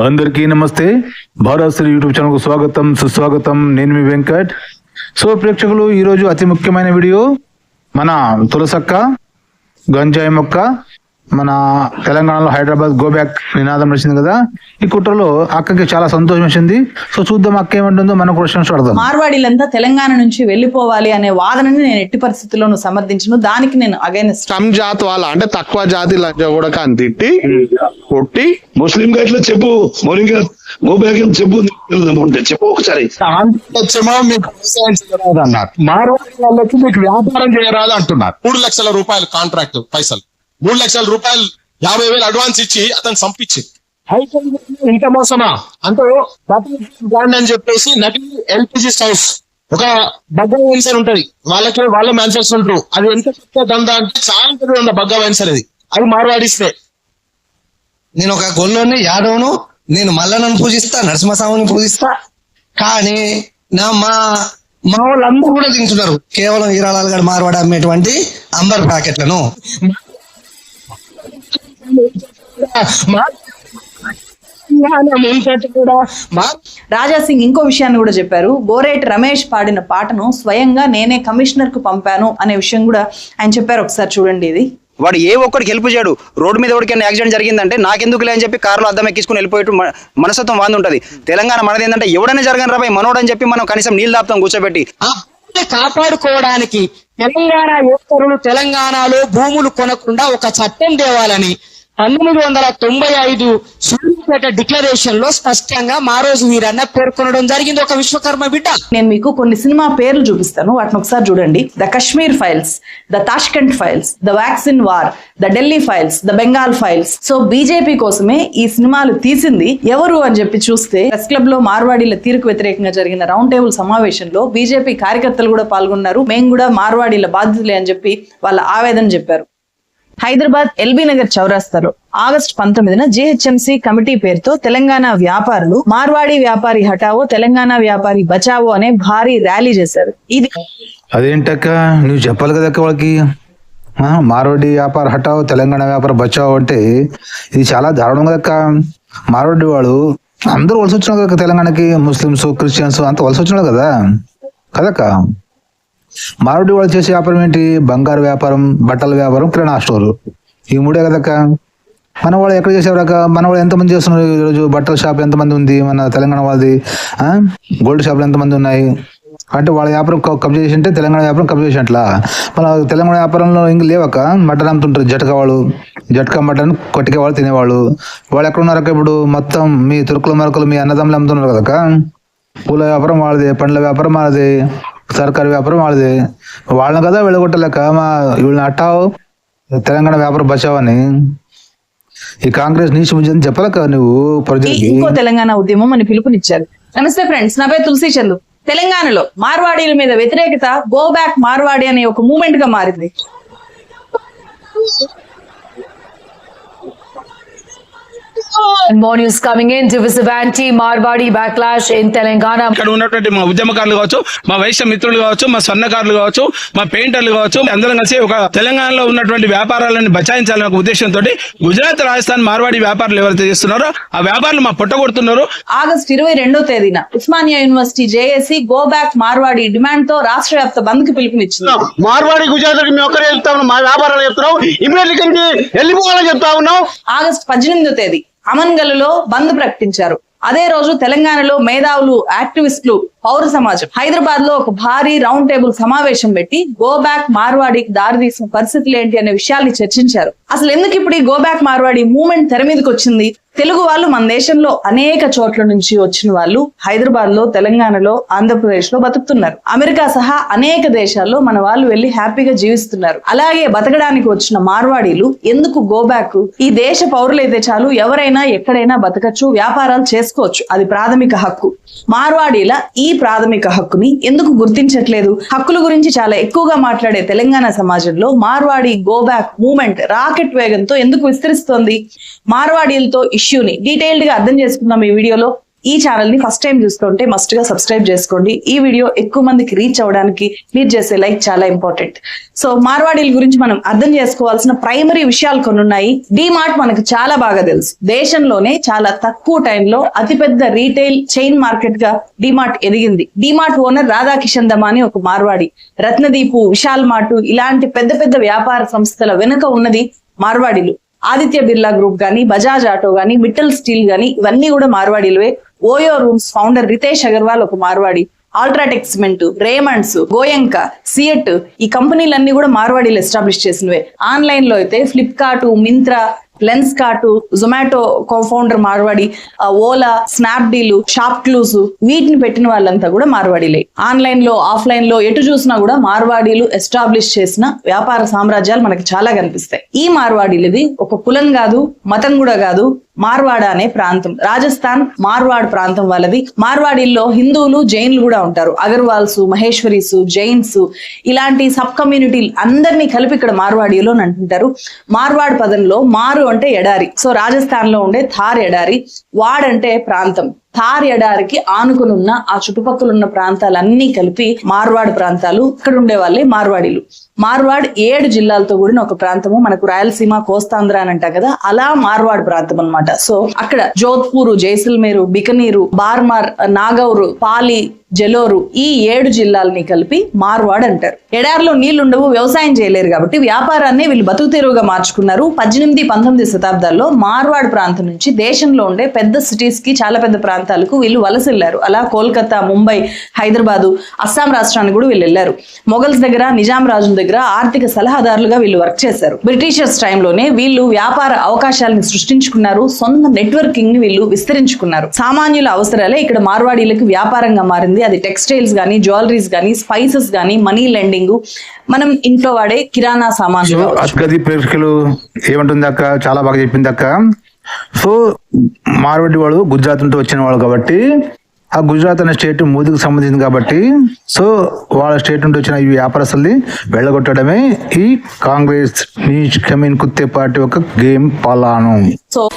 అందరికీ నమస్తే. భారత్ శ్రీ యూట్యూబ్ ఛానల్కు స్వాగతం సుస్వాగతం. నేను మీ వెంకట్. సో ప్రేక్షకులు ఈ రోజు అతి ముఖ్యమైన వీడియో మన తులసక్క గంజాయి మొక్క మన తెలంగాణలో హైదరాబాద్ గో బ్యాక్ నినాదం వచ్చింది కదా ఈ కుట్రలో అక్కకి చాలా సంతోషం వచ్చింది. సో చూద్దాం అక్క ఏమంటుందో మన క్వశ్చన్స్ అడదాం. మార్వాడీలంతా తెలంగాణ నుంచి వెళ్ళిపోవాలి అనే వాదనని నేను ఎట్టి పరిస్థితుల్లోనూ సమర్థించను. దానికి నేను అగైనెస్ట్ కమ్ జాత్ వాళ్ళ అంటే తక్కువ జాతి కూడా అని తిట్టి కొట్టి ముస్లిం గైడ్లో చెప్పు మౌలిక గోబ్యాక్ చెప్పు ఉంటే చెప్పు ఒకసారి. మీకు వ్యాపారం చేయరాదు అంటున్నారు. మూడు లక్షల రూపాయలు కాంట్రాక్ట్ పైసలు. మూడు లక్షల రూపాయలు యాభై వేలు అడ్వాన్స్ ఇచ్చి అతను సంపించి అయితే ఇంత మోసమా? అంటే బ్రాండ్ అని చెప్పేసి నకిలీ ఎల్పిజి స్టవ్స్ ఒక బగ్గ వెన్సర్ ఉంటది. వాళ్ళకి వాళ్ళ మ్యానుఫాక్చర్ ఉంటారు. అది ఎంత పెద్ద దందా అంటే చాలా దందా బగ్గ వెన్సర్ అది. అది మార్వాడిస్తే. నేను ఒక గొల్లోని యాదవ్ను నేను మల్లన్నను పూజిస్తా నరసింహస్వామిని పూజిస్తా. కానీ నా మా మా వాళ్ళందరూ కూడా తింటున్నారు. కేవలం ఈరాళాలు గడ మార్వాడ అమ్మేటువంటి అంబర్ ప్యాకెట్లను. మా- కూడా మా రాజా సింగ్ ఇంకో విషయాన్ని కూడా చెప్పారు. గోరేటి రమేష్ పాడిన పాటను స్వయంగా నేనే కమిషనర్కు పంపాను అనే విషయం కూడా ఆయన చెప్పారు. ఒకసారి చూడండి ఇది. వాడు ఏ ఒక్కడికి హెల్ప్ చేయడు. రోడ్డు మీద ఎవరికైనా యాక్సిడెంట్ జరిగిందంటే నాకెందుకు అని చెప్పి కారులో అద్దం ఎక్కించుకుని వెళ్ళిపోయేట్టు మ- మనస్తత్వం వాంది ఉంటుంది. తెలంగాణ మనది ఏంటంటే ఎవడైనా జరగని రాబాయి మనోడని చెప్పి మనం కనీసం నీళ్ళు దాపుతాం కూర్చోబెట్టి. కాపాడుకోవడానికి తెలంగాణ యువతరులు తెలంగాణలో భూములు కొనకుండా ఒక చట్టం తేవాలని పంతొమ్మిది వందల తొంభై ఐదు సూర్యపేట డిక్లరేషన్లో స్పష్టంగా మారోజు వీరన్న పేర్కొనడం జరిగింది. ఒక విశ్వకర్మ బిడ్డ. నేను మీకు కొన్ని సినిమా పేర్లు చూపిస్తాను. వాటిని ఒకసారి చూడండి. The Kashmir files the Tashkent files the vaccine war the Delhi files the Bengal files. So BJP కోసమే ఈ సినిమాలు తీసింది ఎవరు అని చెప్పి చూస్తే ప్రెస్ క్లబ్లో మార్వాడీల తీరుకు వ్యతిరేకంగా జరిగిన రౌండ్ టేబుల్ సమావేశంలో బీజేపీ కార్యకర్తలు కూడా పాల్గొన్నారు. మేము కూడా మార్వాడీల బాధ్యతలే అని చెప్పి వాళ్ళ ఆవేదన చెప్పారు. హైదరాబాద్ ఎల్బీ నగర్ చౌరాస్తాలో ఆగస్టు పంతొమ్మిదిన జీహెచ్ఎంసీ కమిటీ పేరుతో తెలంగాణ వ్యాపారులు మార్వాడి వ్యాపారి హటావో తెలంగాణ వ్యాపారి బచావో అనే భారీ ర్యాలీ చేశారు. ఇది అదేంటక్క? నువ్వు చెప్పాలి కదా అక్క వాళ్ళకి మార్వాడి వ్యాపార హటావ్ తెలంగాణ వ్యాపార బచావో అంటే ఇది చాలా దారుణం కదక్క. మార్వాడి వాళ్ళు అందరూ వలస వచ్చినారు కదా తెలంగాణకి ముస్లిమ్స్ క్రిస్టియన్స్ అంత వలస వచ్చినారు కదా? కదక్క? మారుడి వాళ్ళు చేసే వ్యాపారం ఏంటి? బంగారు వ్యాపారం బట్టల వ్యాపారం కిరాణా స్టోర్. ఈ మూడే కదక్క? మన వాళ్ళు ఎక్కడ చేసేవారక మన వాళ్ళు ఎంతమంది చేస్తున్నారు ఈరోజు బట్టల షాప్ ఎంతమంది ఉంది? మన తెలంగాణ వాళ్ళది గోల్డ్ షాపులు ఎంతమంది ఉన్నాయి? అంటే వాళ్ళ వ్యాపారం క- కబ్జా చేసి ఉంటే తెలంగాణ వ్యాపారం కబ్జా చేసినట్లా? మన తెలంగాణ వ్యాపారంలో ఇంక లేవక మటన్ అమ్ముతుంటారు జటకా వాళ్ళు. జటకా మటన్ కొట్టికే వాళ్ళు తినేవాళ్ళు. వాళ్ళు ఎక్కడ ఉన్నారక్క ఇప్పుడు? మొత్తం మీ తురుకుల మరకులు మీ అన్నదమ్ములు అమ్ముతున్నారు కదక్క? పూల వ్యాపారం వాళ్ళది పండ్ల వ్యాపారం వాళ్ళది. సర్కారు వ్యాపారం వాళ్ళది. వాళ్ళని కదా వెళ్ళగొట్టలేక మా వీళ్ళని అట్టావు? తెలంగాణ వ్యాపారం బచావని. ఈ కాంగ్రెస్ నీచు అని చెప్పలేక నువ్వు ఇంకో తెలంగాణ ఉద్యమం అని పిలుపునిచ్చారు. నమస్తే ఫ్రెండ్స్ నా పేరు తులసి చందు తెలంగాణలో మార్వాడీల మీద వ్యతిరేకత గో బ్యాక్ మార్వాడి అనే ఒక మూమెంట్గా మారింది. And more news coming in. Divisive anti-Marwadi backlash in Telangana. ఇక్కడ ఉన్నటువంటి మా ఉద్యమకారులు కావచ్చు మా వైశ్య మిత్రులు కావచ్చు మా స్వర్ణకారులు కావచ్చు మా పెయింటర్లు కావచ్చు అందరం కలిసి ఒక తెలంగాణలో ఉన్నటువంటి వ్యాపారాలను బచాయించాలనే ఒక ఉద్దేశంతో గుజరాత్ రాజస్థాన్ మార్వాడి వ్యాపారులు ఎవరైతే చేస్తున్నారో ఆ వ్యాపారులు మా పొట్ట కొడుతున్నారో ఆగస్ట్ ఇరవై రెండో తేదీన Osmania university JAC go back Marwadi డిమాండ్తో రాష్ట్ర వ్యాప్త బంద్కి పిలుపునిచ్చింది మార్వాడి గుజరాత్ మేము ఒక్కరే చెప్తా ఉన్నాం మా వ్యాపారాలు చెప్తున్నాం ఇమీడియట్ నుంచి వెళ్ళిపోవాలని చెప్తా ఉన్నాం ఆగస్ట్ పద్దెనిమిదో తేదీ అమన్గల్లో బంద్ ప్రకటించారు. అదే రోజు తెలంగాణలో మేధావులు యాక్టివిస్టులు పౌర సమాజం. హైదరాబాద్లో ఒక భారీ రౌండ్ టేబుల్ సమావేశం పెట్టి గో బ్యాక్ మార్వాడికి దారితీసిన పరిస్థితులు ఏంటి అనే విషయాల్ని చర్చించారు. అసలు ఎందుకు ఇప్పుడు ఈ గో బ్యాక్ మార్వాడి మూమెంట్ తెర మీదకి వచ్చింది? తెలుగు వాళ్ళు మన దేశంలో అనేక చోట్ల నుంచి వచ్చిన వాళ్ళు హైదరాబాద్లో తెలంగాణలో ఆంధ్రప్రదేశ్లో బతుకుతున్నారు. అమెరికా సహా అనేక దేశాల్లో మన వాళ్ళు వెళ్ళి హ్యాపీగా జీవిస్తున్నారు. అలాగే బతకడానికి వచ్చిన మార్వాడీలు ఎందుకు గో బ్యాక్? ఈ దేశ పౌరులైతే చాలు ఎవరైనా ఎక్కడైనా బతకచ్చు వ్యాపారాలు చేసుకోవచ్చు. అది ప్రాథమిక హక్కు. మార్వాడీల ఈ ప్రాథమిక హక్కుని ఎందుకు గుర్తించట్లేదు? హక్కుల గురించి చాలా ఎక్కువగా మాట్లాడే తెలంగాణ సమాజంలో Marwadi go back movement rocket వేగంతో ఎందుకు విస్తరిస్తోంది? మార్వాడీలతో ఇష్యూని డీటెయిల్డ్గా అర్థం చేసుకుందాం ఈ వీడియోలో. ఈ ఛానల్ని ఫస్ట్ టైం చూస్తుంటే మస్ట్గా సబ్స్క్రైబ్ చేసుకోండి. ఈ వీడియో ఎక్కువ మందికి రీచ్ అవ్వడానికి మీరు చేసే లైక్ చాలా ఇంపార్టెంట్ సో మార్వాడీల గురించి మనం అర్థం చేసుకోవాల్సిన ప్రైమరీ విషయాలు కొన్ని ఉన్నాయి మార్ట్ మనకు చాలా బాగా తెలుసు. దేశంలోనే చాలా తక్కువ టైంలో అతిపెద్ద రీటైల్ చైన్ మార్కెట్గా డిమార్ట్ ఎదిగింది. డిమార్ట్ ఓనర్ రాధాకిషన్ దమాని ఒక మార్వాడి. రత్నదీపు విశాల్ మార్ట్ ఇలాంటి పెద్ద పెద్ద వ్యాపార సంస్థల వెనుక ఉన్నది మార్వాడీలు. ఆదిత్య బిర్లా గ్రూప్ కానీ బజాజ్ ఆటో కానీ మిట్టల్ స్టీల్ కానీ ఇవన్నీ కూడా మార్వాడీలవే. OYO rooms founder Ritesh Agarwal ఒక Marwadi. UltraTech cement Raymonds Goenka CEAT ఈ కంపెనీలన్నీ కూడా మార్వాడీలు ఎస్టాబ్లిష్ చేసినవే. ఆన్లైన్లో అయితే Flipkart Myntra Lenskart Zomato cofounder Marwadi Ola Ola Snapdeal ShopClues వీటిని పెట్టిన వాళ్ళంతా కూడా మార్వాడీలే. ఆన్లైన్లో ఆఫ్లైన్లో ఎటు చూసినా కూడా మార్వాడీలు ఎస్టాబ్లిష్ చేసిన వ్యాపార సామ్రాజ్యాలు మనకి చాలా కనిపిస్తాయి. ఈ మార్వాడీలది ఒక కులం కాదు మతం కూడా కాదు మార్వాడ అనే ప్రాంతం. రాజస్థాన్ మార్వాడ్ ప్రాంతం వాళ్ళది. మార్వాడీల్లో హిందువులు జైన్లు కూడా ఉంటారు. అగర్వాల్స్ మహేశ్వరీస్ జైన్స్ ఇలాంటి సబ్ కమ్యూనిటీ అందరినీ కలిపి ఇక్కడ మార్వాడీలో అంటుంటారు. మార్వాడ్ పదంలో మారు అంటే ఎడారి. సో రాజస్థాన్లో ఉండే థార్ ఎడారి. వాడ్ అంటే ప్రాంతం. థార్ ఎడారికి ఆనుకుని ఉన్న ఆ చుట్టుపక్కల ఉన్న ప్రాంతాలన్నీ కలిపి మార్వాడ్ ప్రాంతాలు. ఇక్కడ ఉండే వాళ్ళే మార్వాడీలు. మార్వాడ్ ఏడు జిల్లాలతో కూడిన ఒక ప్రాంతము. మనకు రాయలసీమ కోస్తాంధ్ర అని అంటాం కదా. అలా మార్వాడ్ ప్రాంతం అన్నమాట. సో అక్కడ జోధ్పూర్ జైసల్మేరు బికనీరు బార్మార్ నాగౌర్ పాలి జలోరు ఈ ఏడు జిల్లాలని కలిపి మార్వాడ్ అంటారు. ఎడారిలో నీళ్ళుండవు వ్యవసాయం చేయలేరు కాబట్టి వ్యాపారాన్ని వీళ్ళు బతుకు తెరువుగా మార్చుకున్నారు. పద్దెనిమిది పంతొమ్మిది శతాబ్దాల్లో మార్వాడ్ ప్రాంతం నుంచి దేశంలో ఉండే పెద్ద సిటీస్కి చాలా పెద్ద ప్రాంతాలకు వీళ్ళు వలస వెళ్ళారు అలా కోల్కతా ముంబై హైదరాబాదు అస్సాం రాష్ట్రానికి కూడా వీళ్ళు వెళ్ళారు మొఘల్స్ దగ్గర నిజాం రాజుల దగ్గర ఆర్థిక సలహాదారులుగా వీళ్ళు వర్క్ చేశారు. బ్రిటిషర్స్ టైంలోనే వీళ్ళు వ్యాపార అవకాశాలను సృష్టించుకున్నారు. సొంత నెట్వర్కింగ్ని వీళ్ళు విస్తరించుకున్నారు. సామాన్యుల అవసరాలే ఇక్కడ మార్వాడీలకు వ్యాపారంగా మారింది అది టెక్స్టైల్స్ గానీ జ్యువెలరీస్ గానీ స్పైసెస్ గానీ మనీ లెండింగ్ మనం ఇంట్లో వాడే కిరాణా సామాన్లు. అక్కది ప్రేక్షకులు ఏమంటుంది అక్క? చాలా బాగా చెప్పింది అక్క. సో మార్వాడి వాడు గుజరాత్ నుండి వచ్చిన వాడు కాబట్టి ఆ గుజరాత్ అనే స్టేట్ మోదీకి సంబంధించింది కాబట్టి సో వాళ్ళ స్టేట్ నుండి వచ్చిన ఈ వ్యాపారస్తుల్ని వెళ్ళగొట్టడమే ఈ కాంగ్రెస్ కమీన్ కుత్తే పార్టీ యొక్క గేమ్ పలాను. సో